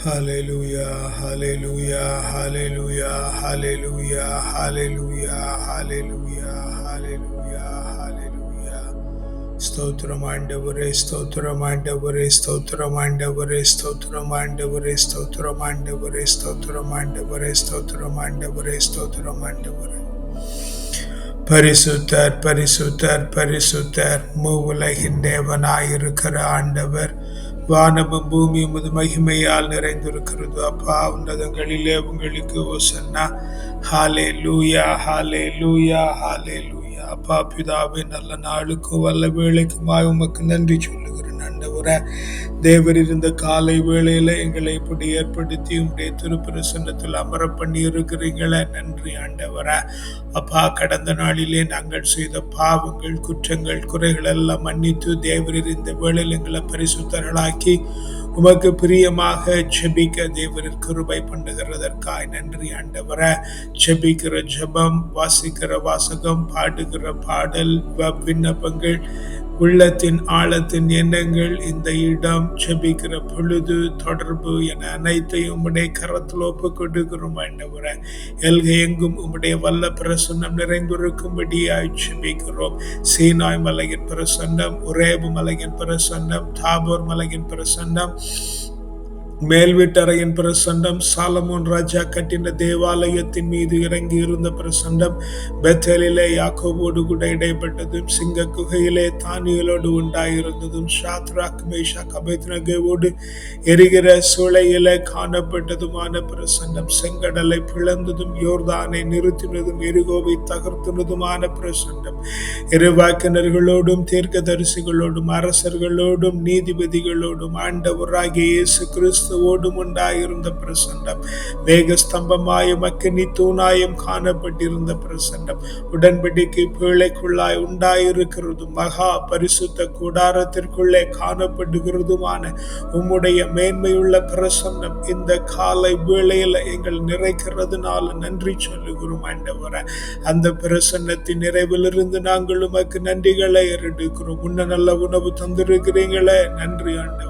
Hallelujah, hallelujah, hallelujah, hallelujah, hallelujah, hallelujah, hallelujah, hallelujah. ஸ்தோத்திரம் ஆண்டவரே ஸ்தோத்திரம் ஆண்டவரே ஸ்தோத்திரம் ஆண்டவரே ஸ்தோத்திரம் ஆண்டவரே ஸ்தோத்திரம் ஆண்டவரே ஸ்தோத்திரம் ஆண்டவரே ஸ்தோத்திரம் ஆண்டவரே ஸ்தோத்திரம் ஆண்டவரே பரிசுத்தர் பரிசுத்தர் பரிசுத்தர் மூவுலகின் தேவனாயிருக்கிற ஆண்டவர் வானமும் பூமியும் உமது மகிமையால் நிறைந்திருக்கிறது. அப்பா உன்னதங்களிலே உங்களுக்கு ஓசன்னா. ஹாலே லூயா ஹாலே லூயா ஹாலே லூயா அப்பா பிதாவே நல்ல நாளுக்கும் வல்ல வேலைக்குமாய் உமக்கு நன்றி சொல்லுகிறேன். ஆண்டவரே தேவர் இருந்த காலை வேளையில எங்களை இப்படி ஏற்படுத்தி உடைய திருப்பிரசன்னத்தில் அமர பண்ணி இருக்கிறீங்களே நன்றி ஆண்டவர. அப்பா கடந்த நாளிலே நாங்கள் செய்த பாவங்கள் குற்றங்கள் குறைகள் எல்லாம் மன்னித்து தேவர் இருந்த வேளையில் எங்களை பரிசுத்தர்களாக்கி உமக்கு பிரியமாக செபிக்க தேவரின் கிருபை பண்ணுகிறதற்காய் நன்றி ஆண்டவர. செபிக்கிற ஜபம் வாசிக்கிற வாசகம் பாடுகிற பாடல் விண்ணப்பங்கள் உள்ளத்தின் ஆழத்தின் எண்ணங்கள் இந்த இடம் செபிக்கிற பொழுது தொடர்பு என அனைத்தையும் உம்முடைய கரத்தில் ஒப்பு கொடுக்கிறோம் ஆண்டவர. எல்கை எங்கும் உம்முடைய வல்ல பிரசன்னம் நிறைந்திருக்கும்படியாய் செபிக்கிறோம். சீனாய் மலையின் பிரசன்னம் உரேபு மலையின் பிரசன்னம் தாபோர் மலையின் பிரசன்னம் மேல் வீட்டறையின் பிரசண்டம் சாலமோன் ராஜா கட்டின தேவாலயத்தின் மீது இறங்கி இருந்த பிரசண்டம் பெத்தலிலே யாக்கோபோடு கூட இடைப்பட்டதும் சிங்க குகையிலே தானியலோடு உண்டாயிருந்ததும் ஷாத்ராக் மேஷாக் அபேத்னகேவோடு எரிகிற சூளையிலே காணப்பட்டதுமான பிரசண்டம் செங்கடலை பிளந்ததும் யோர்தானை நிறுத்தினதும் எரிகோவை தகர்த்தினதுமான பிரசண்டம். இருவாக்கினர்களோடும் தீர்க்கதரிசிகளோடும் அரசர்களோடும் நீதிபதிகளோடும் ஆண்டவராகிய இயேசு கிறிஸ்து கிறிஸ்துவோடும் உண்டாயிருந்த பிரசண்டம். மேகஸ்தம்பமாயும் அக்கினி தூணாயும் காணப்பட்டிருந்த பிரசண்டம். உடன்படிக்கை பிழைக்குள்ளாய் உண்டாயிருக்கிறது. மகா பரிசுத்த கூடாரத்திற்குள்ளே காணப்படுகிறதுமான உம்முடைய மேன்மையுள்ள பிரசன்னம் இந்த காலை வேளையில எங்கள் நிறைக்கிறதுனால நன்றி சொல்லுகிறோம் ஆண்டவரை. அந்த பிரசன்னத்தின் நிறைவிலிருந்து நாங்கள் உமக்கு நன்றிகளை எடுக்கிறோம் உன்ன நல்ல உணவு தந்திருக்கிறீங்களே. நன்றி ஆண்டவரே.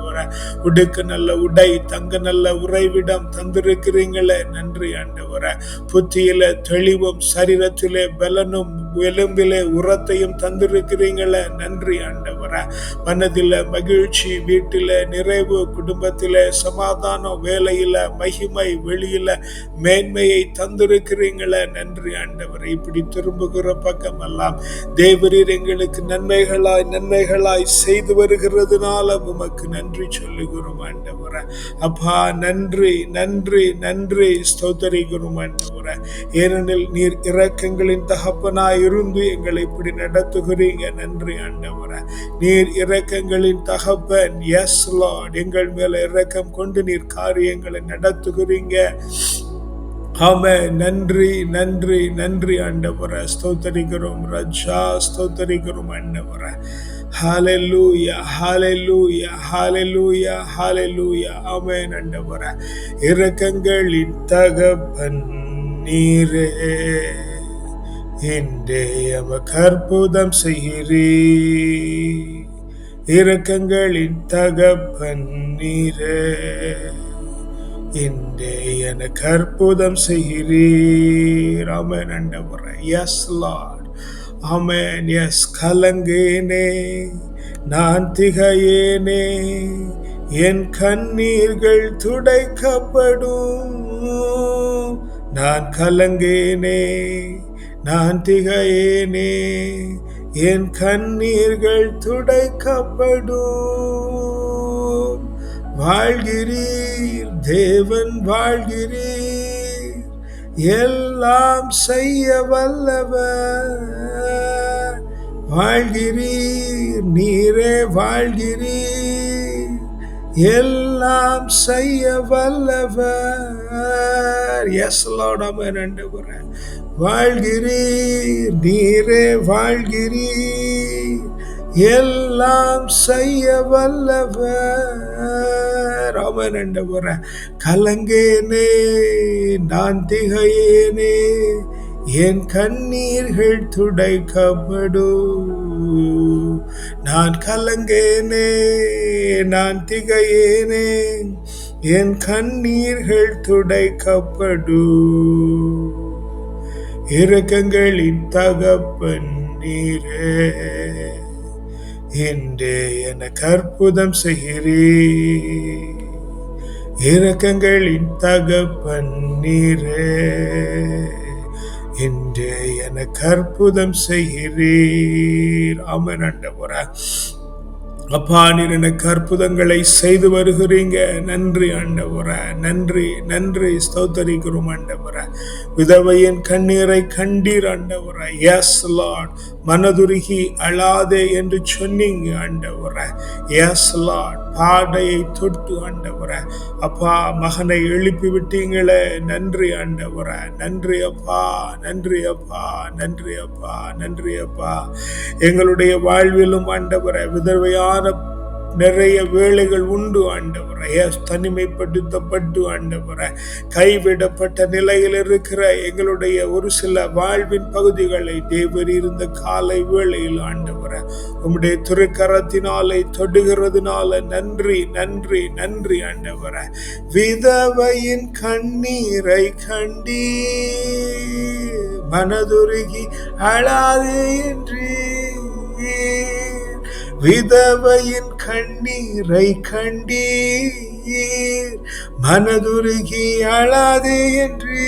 உடுக்கு நல்ல உடை தங்க நல்ல உறைவிடம் தந்திருக்கிறீங்களே. நன்றி ஆண்டவர. புத்தியில தெளிவும் சரீரத்திலே பலனும் எலும்பிலே உரத்தையும் தந்திருக்கிறீங்கள. நன்றி ஆண்டவர. மனதில மகிழ்ச்சி வீட்டில நிறைவு குடும்பத்தில் சமாதானம் வேலையில மகிமை வெளியில மேன்மையை தந்திருக்கிறீங்கள. நன்றி ஆண்டவர். இப்படி திரும்புகிற பக்கமெல்லாம் தேவரீர் எங்களுக்கு நன்மைகளாய் நன்மைகளாய் செய்து வருகிறதுனால உமக்கு நன்றி சொல்லுகிறோம் ஆண்டவர. அப்பா நன்றி நன்றி நன்றி. ஸ்தோத்தரிக்கிறோம் ஆண்டவர. ஏனெனில் நீர் இரக்கங்களின் தகப்பனாய் இருந்து எங்களை இப்படி நடத்துகிறீங்க. நன்றி ஆண்டவர. நீர் இரக்கங்களின் தகப்பன். எஸ் லார்ட் எங்கள் மேல இரக்கம் கொண்டு நீர் காரியங்களை நடத்துகிறீங்க. ஆமே நன்றி நன்றி நன்றி ஆண்டவர. ஸ்தோத்தரிக்கிறோம் ரஜா. ஸ்தோத்தரிக்கிறோம் ஆண்டவர. ஹalleluya ஹalleluya ஹalleluya ஹalleluya ஆமென் ஆண்டவரே. இரக்கங்களின் தகப்பன் நீரே. இன்றே எமக்கு அற்புதம் செய்கிறீ. இரக்கங்களின் தகப்பன் நீரே. இன்றே எனக்கு அற்புதம் செய்கிறீர் ஆமென் ஆண்டவரே எஸ் லார்ட் ஆமென். எஸ் கலங்கேனே. நான் திகையேனே. என் கண்ணீர்கள் துடைக்கப்படும். நான் கலங்கேனே. நான் திகையேனே என் கண்ணீர்கள் துடைக்கப்படும். வாழ்கிறீர் தேவன் வாழ்கிறீர் எல்லாம் செய்ய வல்லவர். வாழ்கிறீர் நீரே வாழ்கிறீர் எல்லாம் செய்ய வல்லவர். எஸ் லாடாம ரெண்டு முறை வாழ்கிறீர் நீரே வாழ்கிறீர். எல்லாம் செய்ய வல்லவர். அவன் என்றவர கலங்கேனே நான் திகையேனே என் கண்ணீர்கள் துடைக்கப்படும். நான் கலங்கேனே நான் திகையேனே என் கண்ணீர்கள் துடைக்கப்படும். இறக்கங்களின் தகப்பன் நீரே. இன்றே எனக்கு அற்புதம் செய்கிறே இறக்கங்களின் தகப்பன் நீரே. இன்றே எனக்கு அற்புதம் செய்கிறீர். அமன் ஆண்டவரா அப்பா நீர் எனக்கு அற்புதங்களை செய்து வருகிறீங்க. நன்றி ஆண்டவர. நன்றி நன்றி. ஸ்தோத்தரிக்கிறோம் ஆண்டவர. விதவையின் கண்ணீரை கண்டீர் ஆண்டவர. எஸ் லார்ட் மனதுருகி அழாதே என்று சொன்னீங்க ஆண்டவர. எஸ் லார்ட் பாடையை தொட்டு ஆண்டவர. அப்பா மகனை எழுப்பி விட்டீங்களே. நன்றி ஆண்டவர. நன்றி அப்பா. நன்றி அப்பா. நன்றி அப்பா. நன்றி அப்பா. எங்களுடைய வாழ்விலும் ஆண்டவர விதவையான நிறைய வேலைகள் உண்டு ஆண்டவரை. எஸ் தனிமைப்படுத்தப்பட்டு ஆண்டவரை. கைவிடப்பட்ட நிலையில் இருக்கிற எங்களுடைய ஒரு சில வாழ்வின் பகுதிகளை தேவர் இருந்த காலை வேளையில் ஆண்டவரை உம்முடைய திருக்கரத்தினாலே தொடுகிறதுனால நன்றி நன்றி நன்றி ஆண்டவரை. விதவையின் கண்ணீரை கண்டி மனதுருகி அழாதே என்று விதவையின் கண்ணீரை கண்டீர் மனதுருகி அழாதே என்று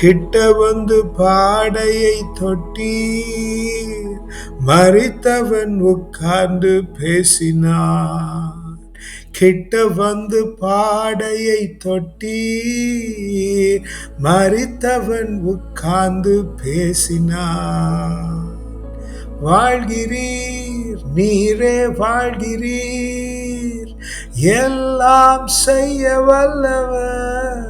கிட்ட வந்து பாடையை தொட்டீர் மறித்தவன் உட்கார்ந்து பேசினான் கிட்ட வந்து பாடையை தொட்டி மறித்தவன் உட்கார்ந்து பேசினான் வாழ்கிறீர் நீரே வாழ்கிறீர். எல்லாம் செய்ய வல்லவர்.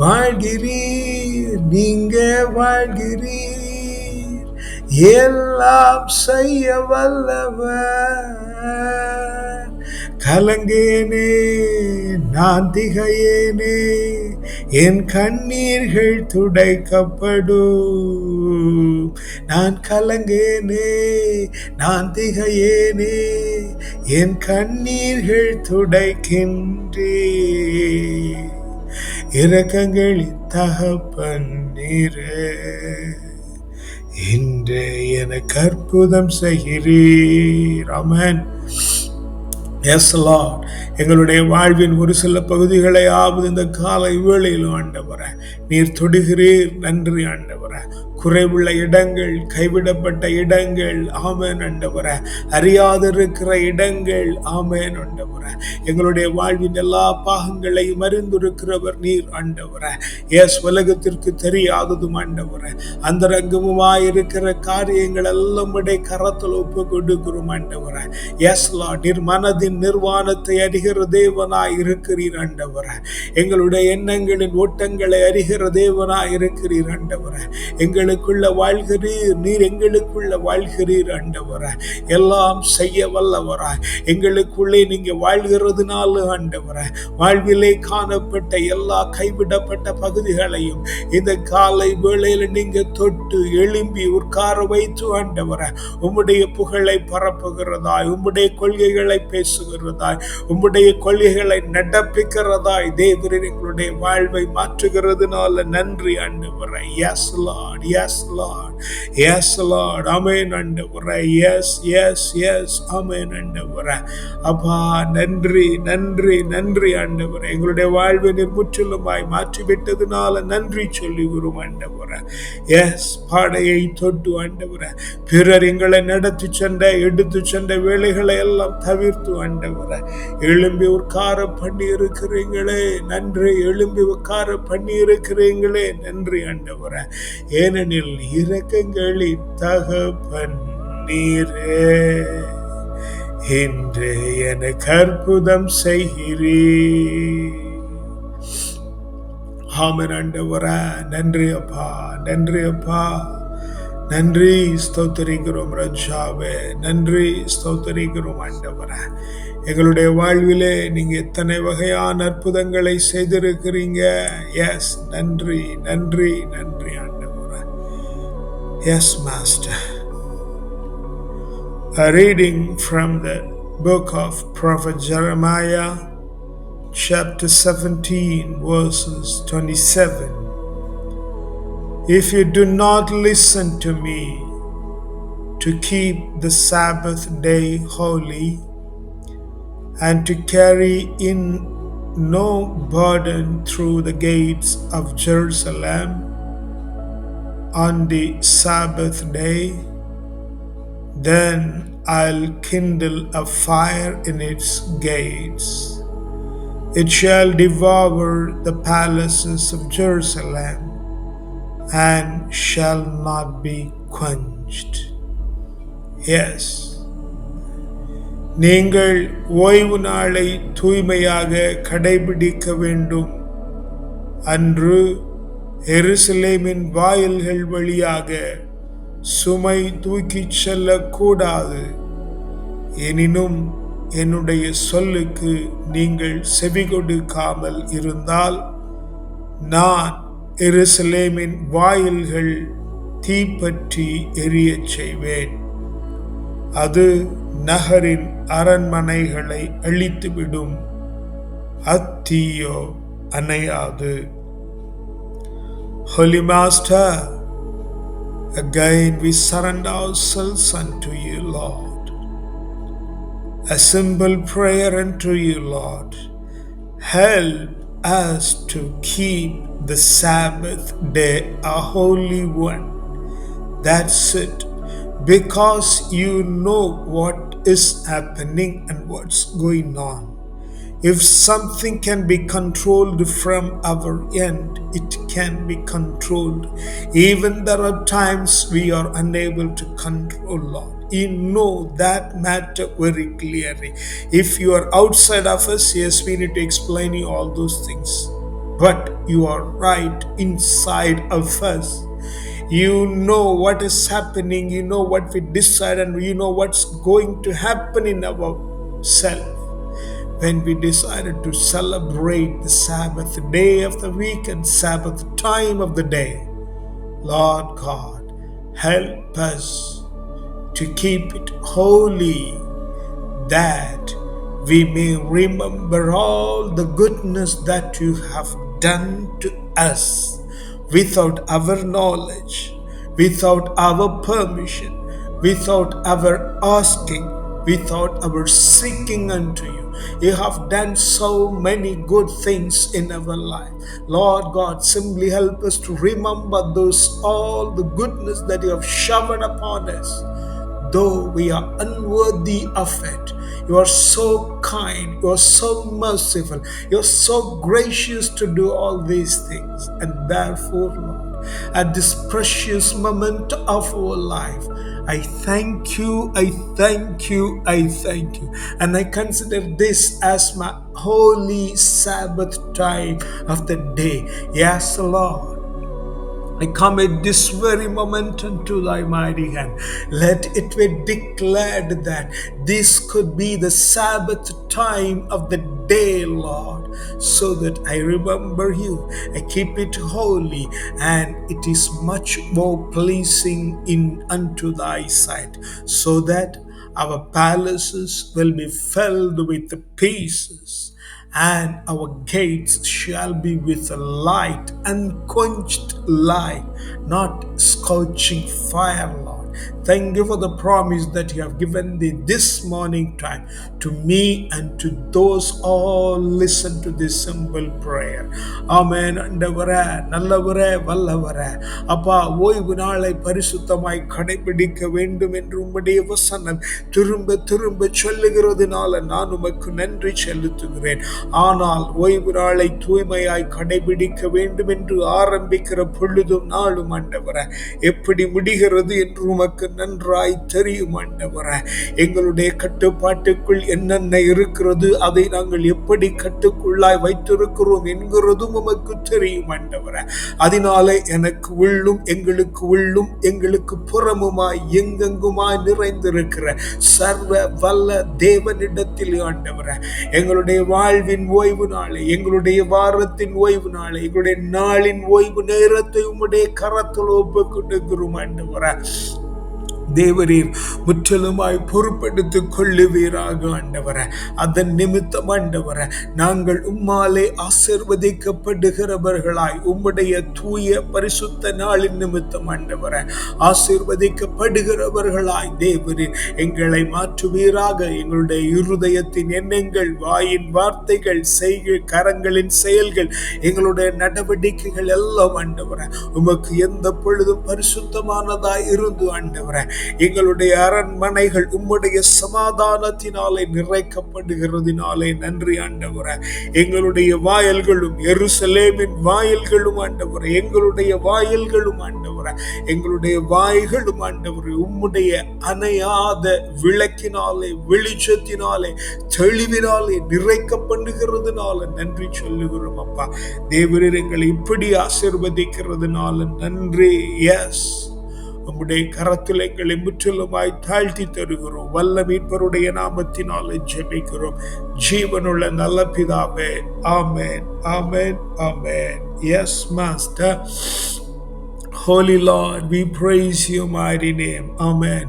வாழ்கிறீர் நீங்க வாழ்கிறீர். எல்லாம் செய்ய வல்லவர். கலங்கேனே நான் திகையேனே என் கண்ணீர்கள் துடைக்கப்படும். நான் கலங்கேனே நான் திகையேனே என் கண்ணீர்கள் துடைக்கின்றே இரக்கங்களின் தகப்பன் இன்று என கற்புதம் செய்கிறீர். அமன் எஸ் எங்களுடைய வாழ்வின் ஒரு சில பகுதிகளை ஆவது இந்த காலை வேளையில் ஆண்டவர நீர் தொடுகிறீர். நன்றி ஆண்டவர. குறைவுள்ள இடங்கள் கைவிடப்பட்ட இடங்கள் ஆமேன் ஆண்டவர. அறியாதிருக்கிற இடங்கள் ஆமேன் ஆண்டவர. எங்களுடைய வாழ்வின் எல்லா பாகங்களையும் அறிந்திருக்கிறவர் நீர் ஆண்டவர. எஸ் உலகத்திற்கு தெரியாததும் ஆண்டவர. அந்த இருக்கிற காரியங்கள் எல்லாம் உடைய கரத்தில் ஒப்பு கொடுக்கிறோம் ஆண்டவர. எஸ் லா நிர் மனதின் நிர்வாணத்தை அறிகிற தேவனாய் இருக்கிறீர் ஆண்டவர. எங்களுடைய எண்ணங்களின் ஓட்டங்களை அறிகிற தேவனாய் இருக்கிறீர் ஆண்டவர. எங்களுக்குள்ள வாழ்கிறீர் நீர் எங்களுக்குள்ள வாழ்கிறீர் ஆண்டவர. எல்லாம் செய்ய வல்லவரா. எங்களுக்குள்ளே நீங்க வாழ்கிறதுனால ஆண்டவர. வாழ்விலே காணப்பட்ட எல்லா கைவிடப்பட்ட பகுதிகளையும் இந்த காலை வேளையில நீங்க தொட்டு எழும்பி உட்கார வைத்து ஆண்டவர. உம்முடைய புகழை பரப்புகிறதாய் உம்முடைய கொள்கைகளை பேசுகிறதாய் உம்முடைய கொள்கைகளை நடப்பிக்கிறதாய் தேவரின் எங்களுடைய வாழ்வை மாற்றுகிறதுனால நன்றி ஆண்டவர. Yes lord yes lord yes lord amen ஆண்டவரை எஸ் எஸ் எஸ் அமேன் ஆண்டவரை அப்பா நன்றி நன்றி நன்றி ஆண்டவரை எங்களுடைய வாழ்வை நீர் முற்றிலுமாய் மாற்றிவிட்டதுனால நன்றி சொல்லுகிறோம் ஆண்டவரை எஸ் பாடையை தொட்டு ஆண்டவரை பிறர் எங்களை நடத்தி சென்ற எடுத்து சென்ற வேலைகளை எல்லாம் தவிர்த்து ஆண்டவரை எழும்பி உட்கார பண்ணி இருக்கிறீங்களே. நன்றி. எழும்பி உட்கார பண்ணி இருக்கிறீங்களே. நன்றி ஆண்டவரை ஏனெனில் இரக்கங்களின் தகப்பன் நீரே. இன்று எனக்கு அற்புதம் செய்கிறீ ஆமன் ஆண்டவர. நன்றி அப்பா நன்றி அப்பா. நன்றி ஸ்தோத்தரிக்கிறோம் ரஜாவே. நன்றி ஸ்தோத்தரிக்கிறோம் ஆண்டவர. எங்களுடைய வாழ்விலே நீங்க எத்தனை வகையான அற்புதங்களை செய்திருக்கிறீங்க? எஸ் நன்றி நன்றி நன்றி Yes, Master. A reading from the book of Prophet Jeremiah, chapter 17, verses 27. If you do not listen to me to keep the Sabbath day holy and to carry in no burden through the gates of Jerusalem, on the Sabbath day, then I'll kindle a fire in its gates. It shall devour the palaces of Jerusalem and shall not be quenched. Yes. நீங்கள் ஓய்வு நாளை தூய்மையாக கடைபிடிக்க வேண்டும் அன்று எருசலேமின் வாயில்கள் வழியாக சுமை தூக்கிச் செல்லக்கூடாது. எனினும் என்னுடைய சொல்லுக்கு நீங்கள் செவி கொடுக்காமல் இருந்தால் நான் எருசலேமின் வாயில்கள் தீப்பற்றி எரியச் செய்வேன். அது நகரின் அரண்மனைகளை அழித்துவிடும். அத்தீயோ அணையாது. Holy Master, again we surrender ourselves unto you, Lord. A simple prayer unto you, Lord. Help us to keep the Sabbath day a holy one. That's it. Because you know what is happening and what's going on. If something can be controlled from our end, it can be controlled. Even there are times we are unable to control, Lord. You know that matter very clearly. If you are outside of us, yes, we need to explain you all those things. But you are right inside of us. You know what is happening, you know what we decide, and you know what's going to happen in our self when we decided to celebrate the Sabbath day of the week and Sabbath time of the day. Lord God, help us to keep it holy that we may remember all the goodness that you have done to us without our knowledge, without our permission, without our asking, without our seeking unto you. You have done so many good things in our life. Lord God, simply help us to remember those all the goodness that you have showered upon us though we are unworthy of it. You are so kind, you are so merciful, you are so gracious to do all these things. And therefore, Lord, at this precious moment of our life, I thank you, I thank you, I thank you. And I consider this as my holy Sabbath time of the day. Yes, Lord. I come at this very moment unto thy mighty hand. Let it be declared that this could be the Sabbath time of the day, Lord, so that I remember you. I keep it holy, and it is much more pleasing in unto thy sight, so that our palaces will be filled with pieces and our gates shall be with a light, unquenched light, not scorching fire, Lord. Thank you for the promise that you have given thee this morning time to me and to those all listen to this simple prayer. Amen. நல்லவரே வல்லவரே அப்பா ஓய்வு நாளை பரிசுத்தமாய் கடைபிடிக்க வேண்டும் என்று உம்முடைய வசனம் திரும்ப திரும்ப சொல்லுகிறதுனால நான் உமக்கு நன்றி செலுத்துகிறேன் ஆனால் ஓய்வு நாளை தூய்மையாய் கடைபிடிக்க வேண்டும் என்று ஆரம்பிக்கிற பொழுதும் நாளும் ஆண்டவர எப்படி முடிகிறது என்று உமக்கு நன்றாய் தெரியும் எங்களுடைய கட்டுப்பாட்டுக்குள் என்னென்ன இருக்கிறது அதை நாங்கள் எப்படி கட்டுக்குள்ளாய் வைத்திருக்கிறோம் என்கிறதும் உமக்கு தெரியும் ஆண்டவரே. அதனாலே எனக்கு உள்ளும் எங்களுக்கு உள்ளும் எங்களுக்கு புறமுமாய் எங்கெங்குமாய் நிறைந்திருக்கிற சர்வ வல்ல தேவனிடத்தில் ஆண்டவர. எங்களுடைய வாழ்வின் ஓய்வு நாளை எங்களுடைய வாரத்தின் ஓய்வு நாளை எங்களுடைய நாளின் ஓய்வு நேரத்தை உம்முடைய கரத்தில் ஒப்பு கொண்டிருக்கிறோம் ஆண்டவரே. தேவரீர் முற்றிலுமாய் பொறுப்பெடுத்து கொள்ளுவீராக ஆண்டவர. அதன் நிமித்தம் ஆண்டவர நாங்கள் உம்மாலே ஆசிர்வதிக்கப்படுகிறவர்களாய் உம்முடைய தூய பரிசுத்த நாளின் நிமித்தம் ஆண்டவர ஆசிர்வதிக்கப்படுகிறவர்களாய் தேவரீர் எங்களை மாற்றுவீராக. எங்களுடைய இருதயத்தின் எண்ணங்கள் வாயின் வார்த்தைகள் செய்கை கரங்களின் செயல்கள் எங்களுடைய நடவடிக்கைகள் எல்லாம் ஆண்டவர உமக்கு எந்த பொழுதும் பரிசுத்தமானதாய் இருந்து ஆண்டவர. எங்களுடைய அரண்மனைகள் உம்முடைய சமாதானத்தினாலே நிறைக்கப்படுகிறதுனாலே நன்றி ஆண்டவர. எங்களுடைய வாயல்களும் எருசலேமின் வாயல்களும் ஆண்டவர. எங்களுடைய வாயல்களும் ஆண்டவர. எங்களுடைய வாய்களும் ஆண்டவர உம்முடைய அணையாத விளக்கினாலே வெளிச்சத்தினாலே தெளிவினாலே நிறைக்கப்படுகிறதுனால நன்றி சொல்லுகிறோம் அப்பா. தேவரீர் எங்களை இப்படி ஆசிர்வதிக்கிறதுனால நன்றி. எஸ் உம்முடைய கரத்தில் எங்களை முற்றிலுமாய் தாழ்த்தி தருகிறோம். வல்ல மீட்பருடைய நாமத்தினால ஜெபிக்கிறோம். ஜீவனுள்ள நல்ல பிதாவே amen amen amen. Yes master holy lord we praise you Mary name amen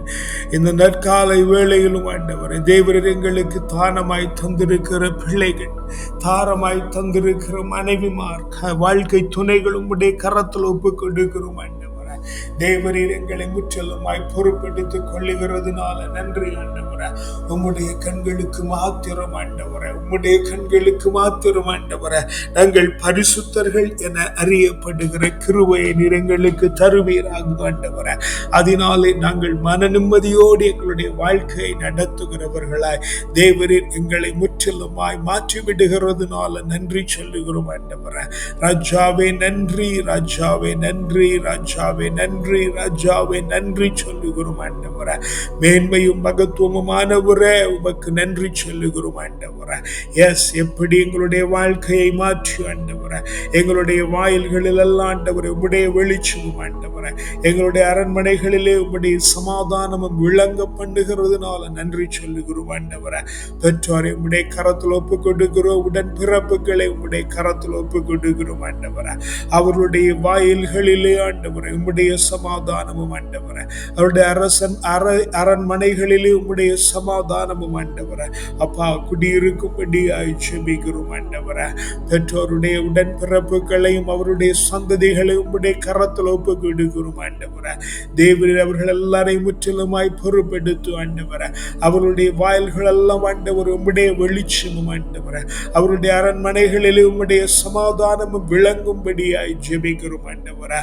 இந்த நற்காலை வேளையிலும் ஆண்டவர் தேவரர் எங்களுக்கு தானமாய் தந்திருக்கிற பிள்ளைகள் தாரமாய் தந்திருக்கிற மனைவிமார் வாழ்க்கை துணைகளும் உடைய கரத்தில் ஒப்பு கொடுக்கிறோம் ஆண்டவரே. தேவரீர் எங்களை முற்றிலுமாய் பொறுப்பெடுத்துக் கொள்ளுகிறதுனால நன்றி ஆண்டவர. உம்முடைய கண்களுக்கு மாத்திரம் ஆண்டவரை. உம்முடைய கண்களுக்கு மாத்திரம் ஆண்டவரே. நாங்கள் பரிசுத்தர்கள் என அறியப்படுகிற கிருவையை நிறங்களுக்கு தருவீராக ஆண்டவரே. அதனாலே நாங்கள் மன நிம்மதியோடு எங்களுடைய வாழ்க்கையை நடத்துகிறவர்களாய் தேவரீர் எங்களை முற்றிலுமாய் மாற்றிவிடுகிறதுனால நன்றி சொல்லுகிறோம் ஆண்டவர. ராஜாவே நன்றி ராஜாவே நன்றி ராஜாவே நன்றி. ராஜாவே நன்றி சொல்லுகிறோம் ஆண்டவர. மேன்மையும் மகத்துவமுமானவரே உமக்கு நன்றி சொல்லுகிறோம் ஆண்டவர. எஸ் எப்படி எங்களுடைய வாழ்க்கையை மாற்றி ஆண்டவர. எங்களுடைய வாயில்களில் எல்லாம் ஆண்டவர் உம்முடைய வெளிச்சமும் ஆண்டவர. எங்களுடைய அரண்மனைகளிலே உம்முடைய சமாதானமும் விளங்க பண்ணுகிறதுனால நன்றி சொல்லுகிறோம் ஆண்டவர. பெற்றோரை உம்முடைய கரத்தில் ஒப்பு கொடுக்கிறோம் உடன் பிறப்புகளை உம்முடைய கரத்தில் ஒப்பு கொடுக்கிறோம் ஆண்டவர. அவர்களுடைய வாயில்களிலே ஆண்டவர உம்முடைய சமாதானமும் ஆண்டவரே. அவருடைய அரசன் அர அரண்மனைகளிலே உம்முடைய சமாதானமும் ஆண்டவரே. அப்பா குடியிருக்கும்படியாய் செபிக்கிறோம் ஆண்டவரே. பெற்றோருடைய உடன் பிறப்புகளையும் அவருடைய சந்ததிகளை உம்முடைய கரத்தில் ஒப்பு கொடுக்கிறோம் ஆண்டவரே. தேவரீர் அவர்கள் எல்லாரையும் முற்றிலுமாய் பொறுப்பெடுத்து ஆண்டவரே. அவருடைய வாயில்கள் எல்லாம் ஆண்டவர் உம்முடைய வெளிச்சமும் ஆண்டவரே. அவருடைய அரண்மனைகளிலே உம்முடைய சமாதானமும் விளங்கும்படியாய் ஜெபிக்கிறோம் ஆண்டவரே.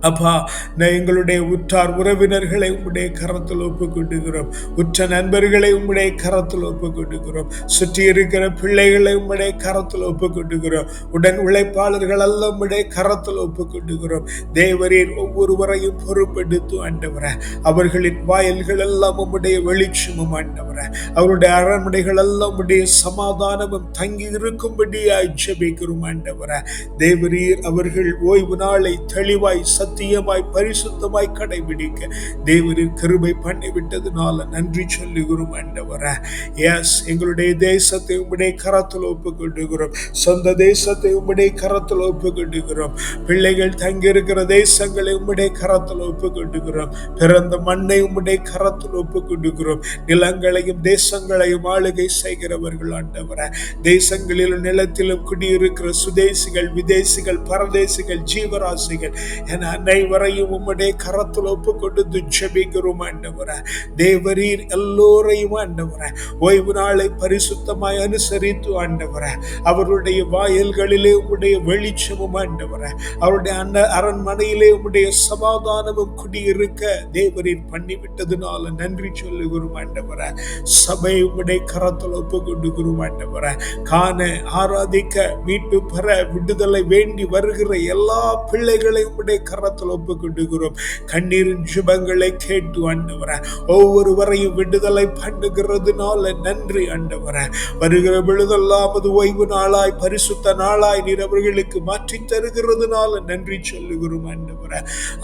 அப்பா நான் எங்களுடைய உற்றார் உறவினர்களை உம்முடைய கரத்தில் ஒப்புக்கொண்டுகிறோம் உற்ற நண்பர்களை உம்முடைய கரத்தில் ஒப்புக்கொண்டுகிறோம் சுற்றி இருக்கிற பிள்ளைகளை உம்முடைய கரத்தில் ஒப்புக்கொண்டுகிறோம் உடன் உழைப்பாளர்கள் எல்லாம் உம்முடைய கரத்தில் ஒப்புக்கொண்டுகிறோம் தேவரின் தேவரீர் ஒவ்வொருவரையும் பொறுப்பெடுத்து ஆண்டவர. அவர்களின் வாயில்கள் எல்லாம் உம்முடைய வெளிச்சமும் ஆண்டவர. அவருடைய அரண்மனைகள் எல்லாம் உம்முடைய சமாதானமும் தங்கி இருக்கும்படியாய் ஜபிக்கிறோம் ஆண்டவர. தேவரீர் அவர்கள் ஓய்வு நாளை தெளிவாய் சத்தியமாய் பரிசுத்தமாய் கடைபிடிக்க தேவரின் கிருபை பண்ணிவிட்டதுனால நன்றி சொல்லுகிறோம் ஆண்டவர. எஸ் எங்களுடைய தேசத்தை உம்முடைய கரத்தில் ஒப்புக்கொண்டுகிறோம் சொந்த தேசத்தை உம்முடைய கரத்தில் ஒப்புக்கொண்டுகிறோம் பிள்ளைகள் தங்கியிருக்கிற தேசங்களை உம்முடைய கரத்தில் ஒப்புக்கொண்டுகிறோம் பிறந்த மண்ணை உம்முடைய கரத்தில் ஒப்புக்கொண்டுகிறோம் நிலங்களையும் தேசங்களையும் ஆளுகை செய்கிறவர்கள் ஆண்டவர. தேசங்களிலும் நிலத்திலும் குடியிருக்கிற சுதேசிகள் விதேசிகள் பரதேசிகள் ஜீவராசிகள் என அனைவரையும் உம்முடைய கரத்தில் ஒப்பு கொண்டு ஜெபிக்கிறோம் ஆண்டவர. தேவரீர் எல்லோரையும் ஆண்டவர. ஓய்வு நாளை பரிசுத்தமாய் அனுசரித்து ஆண்டவர. அவருடைய வாயல்களிலே உம்முடைய வெளிச்சமும் ஆண்டவர. அவருடைய அன்ன அரண்மனையிலே உம்முடைய சமாதானமும் குடியிருக்க தேவரீர் பண்ணிவிட்டதுனால நன்றி சொல்லுகிறோம் ஆண்டவர. சபை உம்முடைய கரத்தில் ஒப்பு கொண்டுகிறோம் ஆண்டவர. காண ஆராதிக்க மீட்பு பெற விடுதலை வேண்டி வருகிற எல்லா பிள்ளைகளையும் உம்முடைய கரத்தில் ஒப்பு கொண்டுகிறோம் கண்ணீரின் ஜுபங்களை கேட்டு ஆண்டவர ஒவ்வொருவரையும் விடுதலை பண்ணுகிறதுனால நன்றி ஆண்டவர. வருகிற பொழுதெல்லாம் அது ஓய்வு நாளாய் பரிசுத்த நாளாய் நீர் அவர்களுக்கு மாற்றி தருகிறதுனால நன்றி சொல்லுகிறோம் ஆண்டவர.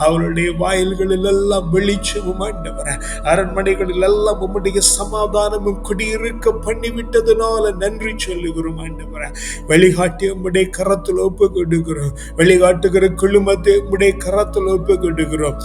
அவருடைய வாயில்களில் எல்லாம் வெளிச்சமும் ஆண்டவர. அரண்மனைகளில் எல்லாம் உம்முடைய சமாதானமும் குடியிருக்க பண்ணிவிட்டதுனால நன்றி சொல்லுகிறோம் ஆண்டவர. வழிகாட்டி உம்முடைய கரத்தில் ஒப்பு கொடுக்கிறோம் வெளிகாட்டுகிற குழுமத்தை உம்முடைய கர கரத்தில் ஒப்பு கொடுக்கிறோம்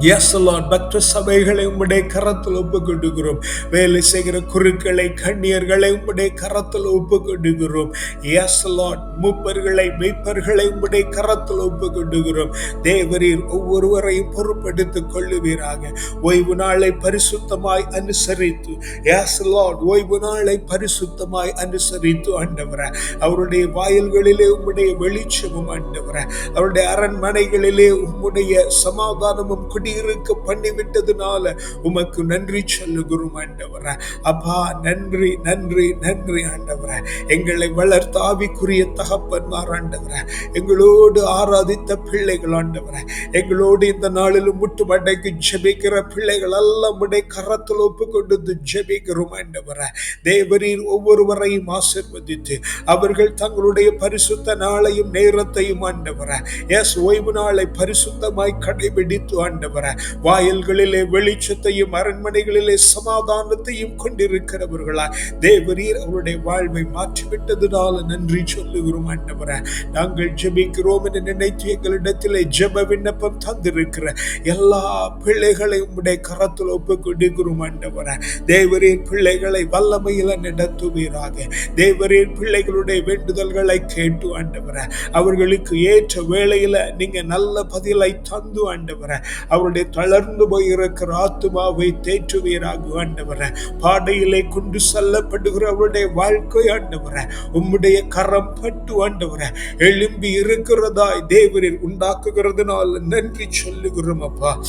எஸ் லார்ட் மற்ற சபைகளை உம்முடைய கரத்தில் ஒப்புக்கொண்டுகிறோம் வேலை செய்கிற குருக்களை கண்ணியர்களை உம்முடைய கரத்தில் ஒப்புக்கொண்டுகிறோம் எஸ் லார்ட் மூப்பர்களை மெய்ப்பர்களை உம்முடைய கரத்தில் ஒப்புக்கொண்டுகிறோம் தேவரீர் ஒவ்வொருவரையும் பொறுப்படுத்திக் கொள்ளுவீராக. ஓய்வு நாளை பரிசுத்தமாய் அனுசரித்து எஸ் லார்ட் ஓய்வு நாளை பரிசுத்தமாய் அனுசரித்து ஆண்டவர. அவருடைய வாயில்களிலே உம்முடைய வெளிச்சமும் ஆண்டவர. அவருடைய அரண்மனைகளிலே உம்முடைய சமாதானமும் குடியிருக்க பண்ணிவிட்டதுனால உமக்கு நன்றி சொல்லுகிறோம் ஆண்டவர. அப்பா நன்றி நன்றி நன்றி ஆண்டவர. எங்களை வளர்த்த ஆவிக்குரிய தகப்பன்மார் ஆண்டவர. எங்களோடு ஆராதித்த பிள்ளைகள் ஆண்டவர. எங்களோடு இந்த நாளிலும் முட்டு மண்டைக்கு ஜெபிக்கிற பிள்ளைகள் எல்லாம் உடைய கரத்தில் ஒப்பு கொண்டு ஜெபிக்கிறோம் ஆண்டவர. தேவரீர் ஒவ்வொருவரையும் ஆசிர்வதித்து அவர்கள் தங்களுடைய பரிசுத்த நாளையும் நேரத்தையும் ஆண்டவர. எஸ் ஓய்வு நாளை பரிசுத்தமாய் கடைபிடித்து ஆண்டவர். வாயில்களிலே வெளிச்சத்தையும் அரண்மனைகளிலே சமாதானத்தையும் கொண்டிருக்கிறவர்களா? தேவரீர் அவருடைய வாழ்வை மாற்றிவிட்டதுனால நன்றி சொல்லுகிறோம் ஆண்டவர. நாங்கள் ஜெபிக்கிறோம் என்று நினைத்து எங்களிடத்திலே ஜெப விண்ணப்பம் தந்திருக்கிற எல்லா பிள்ளைகளையும் உடைய கரத்தில் ஒப்பு கொடுக்கிறோம் ஆண்டவர. தேவரீர் பிள்ளைகளை வல்லமையில நடத்துவீராக. தேவரீர் பிள்ளைகளுடைய வேண்டுதல்களை கேட்டு ஆண்டவர. அவர்களுக்கு ஏற்ற வேளையில நீங்க நல்ல பதிலை தந்து ஆண்டவர. அவருடைய தளர்ந்து போயிருக்கிற ஆத்துமாவை தேற்றுவீராக ஆண்டவர. பாடையிலே கொண்டு செல்லப்படுகிற அவருடைய வாழ்க்கை ஆண்டவர. உம்முடைய கரம் பட்டு ஆண்டவர. எழும்பி இருக்கிறதாய் தேவரில் உண்டாக்குகிறதுனால நன்றி சொல்லுகிறோம் அப்பா.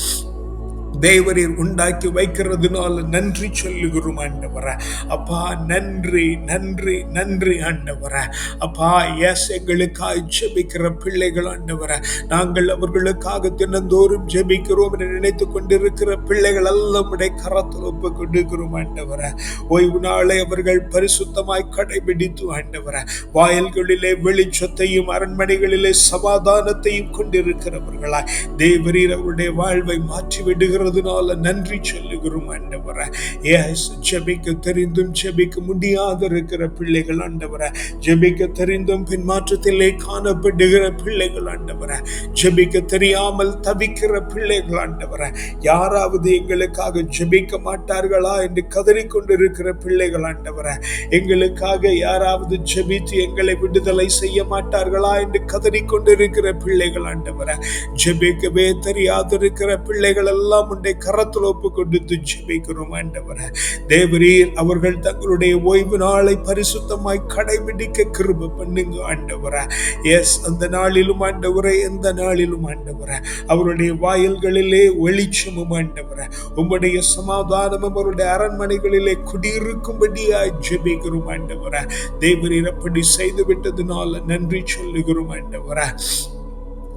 தேவரீர் உண்டாக்கி வைக்கிறதுனால நன்றி சொல்லுகிறோம் ஆண்டவர. அப்பா நன்றி நன்றி நன்றி ஆண்டவர. அப்பா எஸ் எங்களுக்காக ஜெபிக்கிற பிள்ளைகள் ஆண்டவர. நாங்கள் அவர்களுக்காக தினந்தோறும் ஜெபிக்கிறோம் என்று நினைத்து கொண்டிருக்கிற பிள்ளைகள் எல்லாம் உடைய கரத்தில் ஒப்பு கொண்டிருக்கிறோம் ஆண்டவர. ஓய்வு நாளை அவர்கள் பரிசுத்தமாய் கடைபிடித்து ஆண்டவர. வாயல்களிலே வெளிச்சத்தையும் அரண்மனைகளிலே சமாதானத்தையும் கொண்டிருக்கிறவர்களாய். தேவரீர் அவருடைய வாழ்வை மாற்றி விடுகிறதுனால நன்றி சொல்லுகிறோம் ஆண்டவர. எஸ் ஜெபிக்க தெரிந்தும் ஜெபிக்க முடியாத இருக்கிற பிள்ளைகள் ஆண்டவர. ஜெபிக்க தெரிந்தும் பின்மாற்றத்திலே காணப்படுகிற பிள்ளைகள் ஆண்டவர. ஜெபிக்க தெரியாமல் தவிக்கிற பிள்ளைகள் ஆண்டவர. யாராவது எங்களுக்காக ஜெபிக்க மாட்டார்களா என்று கதறிக்கொண்டிருக்கிற பிள்ளைகள் ஆண்டவர. எங்களுக்காக யாராவது ஜெபித்து எங்களை விடுதலை செய்ய மாட்டார்களா என்று கதறிக்கொண்டிருக்கிற பிள்ளைகள் ஆண்டவர. ஜெபிக்கவே தெரியாதிருக்கிற பிள்ளைகள் எல்லாம் உன்னை கரத்தில் ஒப்பு கொடுத்து ஜெபிக்கிறோம் ஆண்டவர. தேவரீர் அவர்கள் தங்களுடைய ஓய்வு நாளை பரிசுத்தமாய் கடைபிடிக்க கிருப பண்ணுங்க ஆண்டவர. எஸ் அந்த நாளிலும் ஆண்டவர எந்த நாளிலும் ஆண்டவர. அவருடைய வாயில்களிலே வெளிச்சமும் ஆண்டவர. உம்முடைய சமாதானமும் அவருடைய அரண்மனைகளிலே குடியிருக்கும்படியாய் ஜெபிக்கிறோம் ஆண்டவர. தேவரீர் அப்படி செய்து விட்டதுனால நன்றி சொல்லுகிறோம் ஆண்டவர.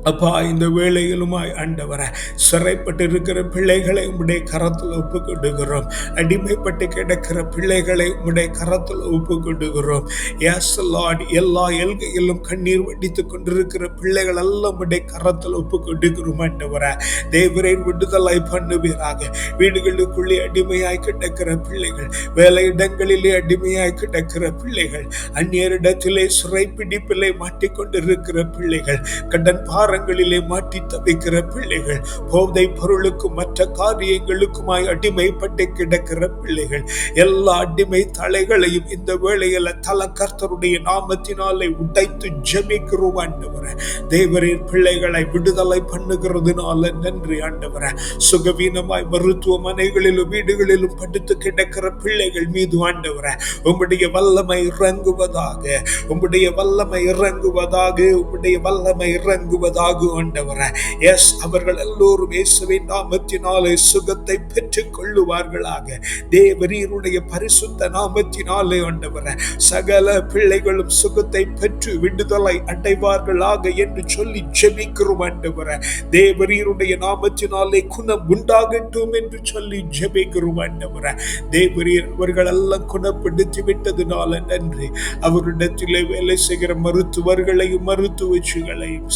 அப்பா இந்த வேலையிலுமாய் ஆண்டவர சிறைப்பட்டு இருக்கிற பிள்ளைகளை உம்முடைய கரத்தில் ஒப்புக்கொண்டுகிறோம் அடிமைப்பட்டு கிடக்கிற பிள்ளைகளை உம்முடைய கரத்தில் ஒப்புக்கொண்டுகிறோம் எஸ் லார்ட் எல்லா எல்கையிலும் கண்ணீர் வடித்து கொண்டிருக்கிற பிள்ளைகள் எல்லாம் உம்முடைய கரத்தில் ஒப்புக்கொண்டுகிறோம் கொடுக்கிறோம் ஆண்டவர. தேவரை விடுதலை பண்ணுவீராக. வீடுகளுக்குள்ளே அடிமையாய் கிடக்கிற பிள்ளைகள் வேலை இடங்களிலே அடிமையாய் கிடக்கிற பிள்ளைகள் அந்நியரிடத்திலே சிறைப்பிடிப்பிலே மாட்டிக்கொண்டிருக்கிற பிள்ளைகள் கடன் பாரங்களிலே மாட்டி தவிக்கிற பிள்ளைகள் போதை பொருளுக்கும் மற்ற காரியங்களுக்குமாய் அடிமைப்பட்டு கிடக்கிற பிள்ளைகள் எல்லா அடிமை தலைகளையும் இந்த வேளையில தல கர்த்தருடைய நாமத்தினாலே உடைத்து ஜெபிக்கிறோம் ஆண்டவர. தேவரின் பிள்ளைகளை விடுதலை பண்ணுகிறதுனால நன்றி ஆண்டவர. சுகவீனமாய் மருத்துவமனைகளிலும் வீடுகளிலும் படுத்து கிடக்கிற பிள்ளைகள் மீது ஆண்டவர உம்முடைய வல்லமை இறங்குவதாக உம்முடைய வல்லமை இறங்குவதாக உம்முடைய வல்லமை இறங்குவதாக ஆண்டவர. எஸ் அவர்கள் எல்லோரும் இயேசுவின் நாமத்தினாலே சுகத்தை பெற்றுக் கொள்ளுவார்களாக. தேவரீருடைய பரிசுத்த நாமத்தினாலே ஆண்டவர. சகல பிள்ளைகளும் சுகத்தை பெற்று விடுதலை அடைவார்களாக என்று சொல்லி ஜெபிக்கிறோம் ஆண்டவர. தேவரீருடைய நாமத்தினாலே குணம் உண்டாகட்டும் என்று சொல்லி ஜெபிக்கிறோம் ஆண்டவர. தேவரீர் அவர்கள் எல்லாம் குணப்படுத்தி விட்டதுனால நன்றி. அவரிடத்திலே வேலை செய்கிற மருத்துவர்களையும் மருத்துவச்சிகளையும்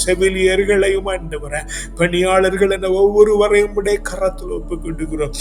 ஊழியர்களையும் ஆண்டவர பணியாளர்கள் என ஒவ்வொருவரையும் உடைய கரத்தில் ஒப்புக் கொண்டுகிறோம்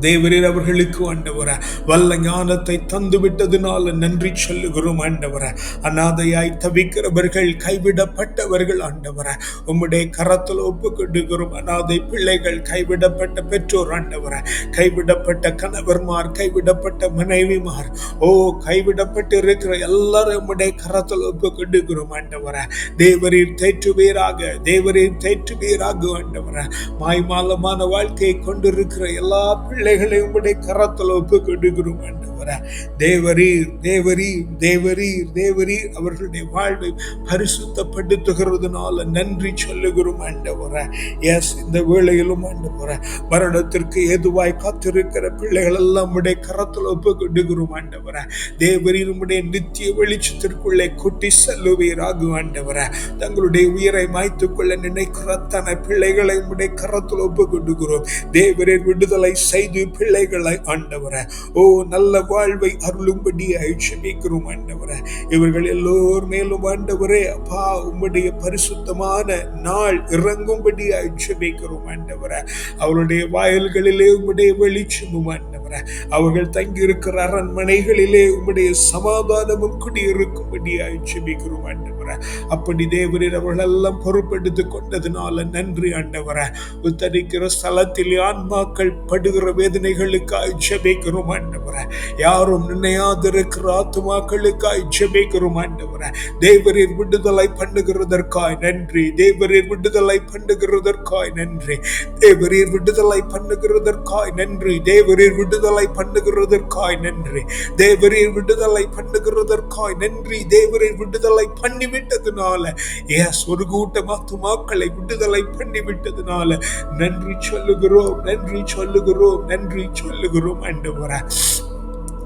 தேவரீர் அவர்களுக்கு ஆண்டவர வல்ல ஞானத்தை தந்து விட்டதுனால நன்றி சொல்லுகிறோம் ஆண்டவர. அநாதையாய் தவிக்கிறவர்கள் கைவிடப்பட்டவர்கள் ஆண்டவர. உம்முடைய கரத்தில் ஒப்புக்கொண்டுகிறோம் அநாதை அனாதை பிள்ளைகள் கைவிடப்பட்ட பெற்றோர் ஆண்டவர. கைவிடப்பட்ட கணவர்மார் கைவிடப்பட்ட மனைவிமார். ஓ கைவிடப்பட்டு இருக்கிற எல்லாரும் உம்முடைய கரத்தில் ஒப்புக்கொண்டுகிறோம் ஆண்டவர. தேவரீர் தேற்றுவீராக தேவரீர் தேற்றுவீராக ஆண்டவர. மாய்மாலமான வாழ்க்கையை கொண்டிருக்கிற எல்லா பிள்ளை பிள்ளைகளை உங்களுடைய கரத்தில் ஒப்புக் ஒப்பு என்று. ஆண்டவர. தேவரீர் தேவரீர் தேவரீர் தேவரீர். அவர்களுடைய வாழ்வை பரிசுத்தப்படுத்துகிறதுனால நன்றி சொல்லுகிறோம் ஆண்டவர. எஸ் இந்த வேளையிலும் ஆண்டவர மரணத்திற்கு ஏதுவாய் காத்திருக்கிற பிள்ளைகள் எல்லாம் உடைய கரத்தில் ஒப்பு கொடுக்கிறோம் ஆண்டவர. தேவரீர் உடைய நித்திய வெளிச்சத்திற்குள்ளே கூட்டி செல்லுவீராக ஆண்டவர. தங்களுடைய உயிரை மாய்த்து கொள்ள நினைக்கிற அத்தனை பிள்ளைகளை உடைய கரத்தில் ஒப்பு கொடுக்கிறோம் தேவரீர் விடுதலை செய்து பிள்ளைகளை ஆண்டவர. ஓ நல்ல வாழ்வை அருளும்படி அழிச்சமிக்கிறோம் ஆண்டவர. இவர்கள் எல்லோர் மேலும் ஆண்டவரே அப்பா உம்முடைய பரிசுத்தமான நாள் இறங்கும்படி அழிச்சமிக்கிறோம் ஆண்டவர. அவருடைய வாயல்களிலே உம்முடைய வெளிச்சமும் ஆண்டவர். அவர்கள் தங்கி இருக்கிற அரண்மனைகளிலே உம்முடைய சமாதானமும் குடியிருக்கும்படியாய் அழிச்சமிக்கிறோம் ஆண்டவர. அப்படி தேவரீர் அவர்கள் எல்லாம் பொறுப்பெடுத்து கொண்டதுனால நன்றி ஆண்டவர. உத்தரிக்கிற ஸ்தலத்தில் ஆன்மாக்கள் படுகிற வேதனைகளுக்காய் ஜெபிக்கிறோம் ஆண்டவர. யாரும் நினையாதிருக்கிற ஆத்மாக்களுக்காய் ஜெபிக்கிறோம் ஆண்டவர. தேவரீர் விடுதலை பண்ணுகிறதற்காய் நன்றி. தேவரீர் விடுதலை பண்ணுகிறதற்காய் நன்றி. தேவரீர் விடுதலை பண்ணுகிறதற்காய் நன்றி. தேவரீர் விடுதலை விடுதலை பண்ணுகிறதற்காய் நன்றி. தேவரீர் விடுதலை பண்ணுகிறதற்காய் நன்றி. தேவரீர் விடுதலை பண்ணிவிட்டதுனால. எஸ் ஒரு கூட்டம் ஆத்துமாக்களை விடுதலை பண்ணிவிட்டதுனால. நன்றி சொல்லுகிறோம் நன்றி சொல்லுகிறோம் நன்றி சொல்லுகிறோம் ஆண்டவர.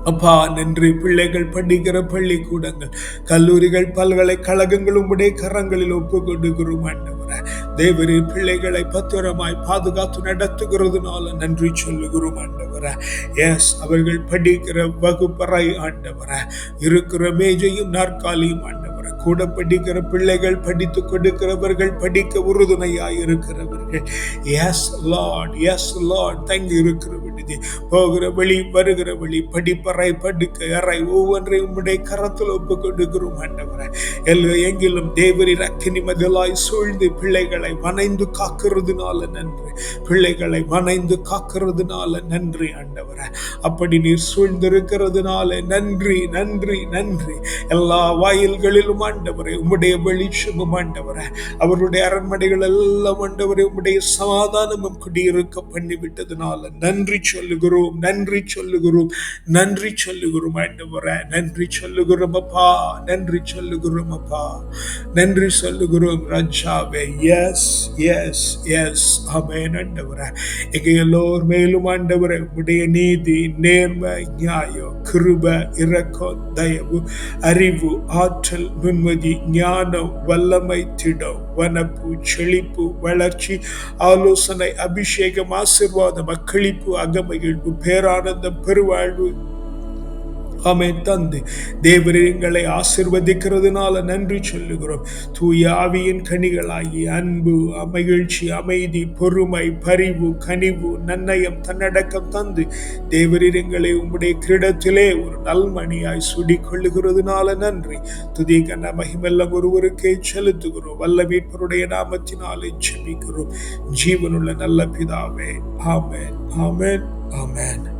அப்பா நன்றி. பிள்ளைகள் படிக்கிற பள்ளிக்கூடங்கள் கல்லூரிகள் பல்கலைக்கழகங்களும் உடைய கரங்களில் ஒப்புக்கொண்டுகிறோம் கொடுக்கிறோம் ஆண்டவர தேவரின் பிள்ளைகளை பத்திரமாய் பாதுகாத்து நடத்துகிறதுனால நன்றி சொல்லுகிறோம் ஆண்டவர. எஸ் அவர்கள் படிக்கிற வகுப்பறை ஆண்டவர. இருக்கிற மேஜையும் நாற்காலியும் ஆண்டவர. கூட படிக்கிற பிள்ளைகள் படித்து கொடுக்கிறவர்கள் படிக்க உறுதுணையாய் இருக்கிறவர்கள் எஸ் லார்ட் எஸ் லார்ட் தங்கி இருக்கிற விடுதி. போகிற வழி வருகிற வழி படிப்பறை படுக்க அறை ஒவ்வொன்றையும் உடைய கரத்தில் ஒப்பு கொடுக்கிறோம் ஆண்டவரை. எல்லா எங்கிலும் தேவரின் அக்கினி மதிலாய் சூழ்ந்து பிள்ளைகளை வனைந்து காக்கிறதுனால நன்றி. பிள்ளைகளை வனைந்து காக்கிறதுனால நன்றி ஆண்டவரை. அப்படி நீர் சூழ்ந்திருக்கிறதுனால நன்றி நன்றி நன்றி. எல்லா வாயில்களிலும் ஆண்டவரே உம்முடைய வெளிச்சமும் ஆண்டவரே. அவருடைய அரண்மனைகள் எல்லாம் ஆண்டவரே உம்முடைய சமாதானமும் குடியிருக்க பண்ணிவிட்டதுனால நன்றி சொல்லுகிறோம் நன்றி சொல்லுகிறோம் நன்றி சொல்லுகிறோம் ஆண்டவரே நன்றி சொல்லுகிறோம் அப்பா நன்றி சொல்லுகிறோம் அப்பா. நன்றி சொல்லுகிறோம் ராஜாவே எஸ் எஸ் எஸ் ஆமென் ஆண்டவரே. எங்க எல்லோர் மேலும் ஆண்டவரே உம்முடைய நீதி நேர்மை நியாயம் கிருப இரக்கம் தயவு அறிவு ஆற்றல் நுண் நிம்மதி ஞானம் வல்லமை திடம் வனப்பு செழிப்பு வளர்ச்சி ஆலோசனை அபிஷேகம் ஆசிர்வாதம் அக்களிப்பு அகமகிழ்வு பேரானந்தம் பெருவாழ்வு ஆமே தந்து தேவரீர் எங்களை ஆசிர்வதிக்கிறதுனால நன்றி சொல்லுகிறோம். தூய ஆவியின் கனிகளாகி அன்பு மகிழ்ச்சி அமைதி பொறுமை பரிவு கனிவு நன்னயம் தன்னடக்கம் தந்து தேவரீர் எங்களை உம்முடைய கிரீடத்திலே ஒரு நல்மணியாய் சுடி கொள்ளுகிறதுனால நன்றி. துதி கண்ண மகிமெல்லாம் ஒருவருக்கே செலுத்துகிறோம். வல்ல மீட்பருடைய நாமத்தினாலே செபிக்கிறோம் ஜீவனுள்ள நல்ல பிதாவே ஆமேன் ஆமேன் ஆமென்.